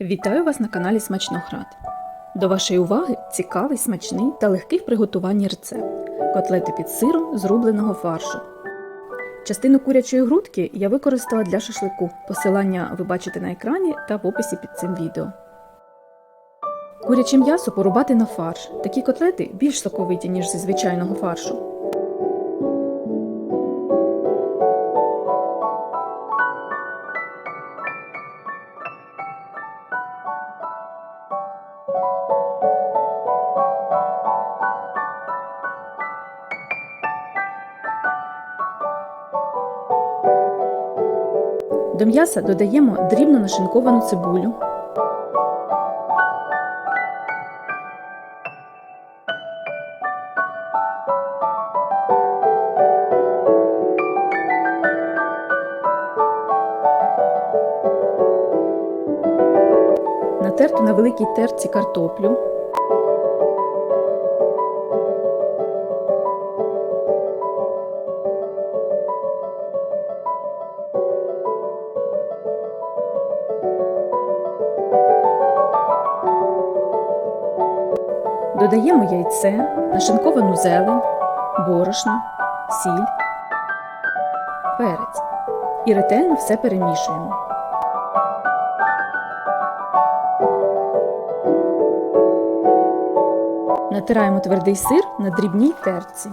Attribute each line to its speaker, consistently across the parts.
Speaker 1: Вітаю вас на каналі Смачноград. До вашої уваги цікавий, смачний та легкий в приготуванні рецепт котлети під сиром з рубленого фаршу. Частину курячої грудки я використала для шашлику. Посилання ви бачите на екрані та в описі під цим відео. Куряче м'ясо порубати на фарш. Такі котлети більш соковиті, ніж зі звичайного фаршу. До м'яса додаємо дрібно нашинковану цибулю, натерту на великій терці картоплю, додаємо яйце, нашинковану зелень, борошно, сіль, перець і ретельно все перемішуємо. Натираємо твердий сир на дрібній терці.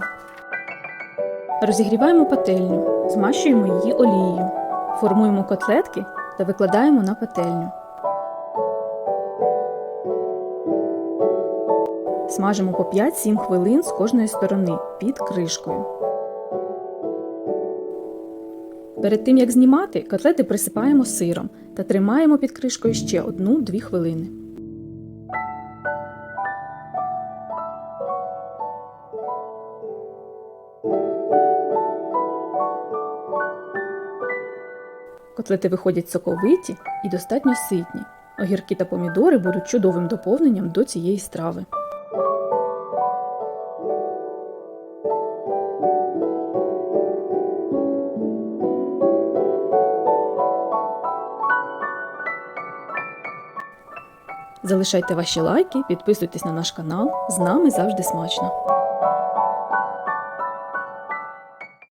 Speaker 1: Розігріваємо пательню, змащуємо її олією, формуємо котлетки та викладаємо на пательню. Смажимо по 5-7 хвилин з кожної сторони під кришкою. Перед тим як знімати, котлети присипаємо сиром та тримаємо під кришкою ще 1-2 хвилини. Котлети виходять соковиті і достатньо ситні. Огірки та помідори будуть чудовим доповненням до цієї страви. Залишайте ваші лайки, підписуйтесь на наш канал. З нами завжди смачно!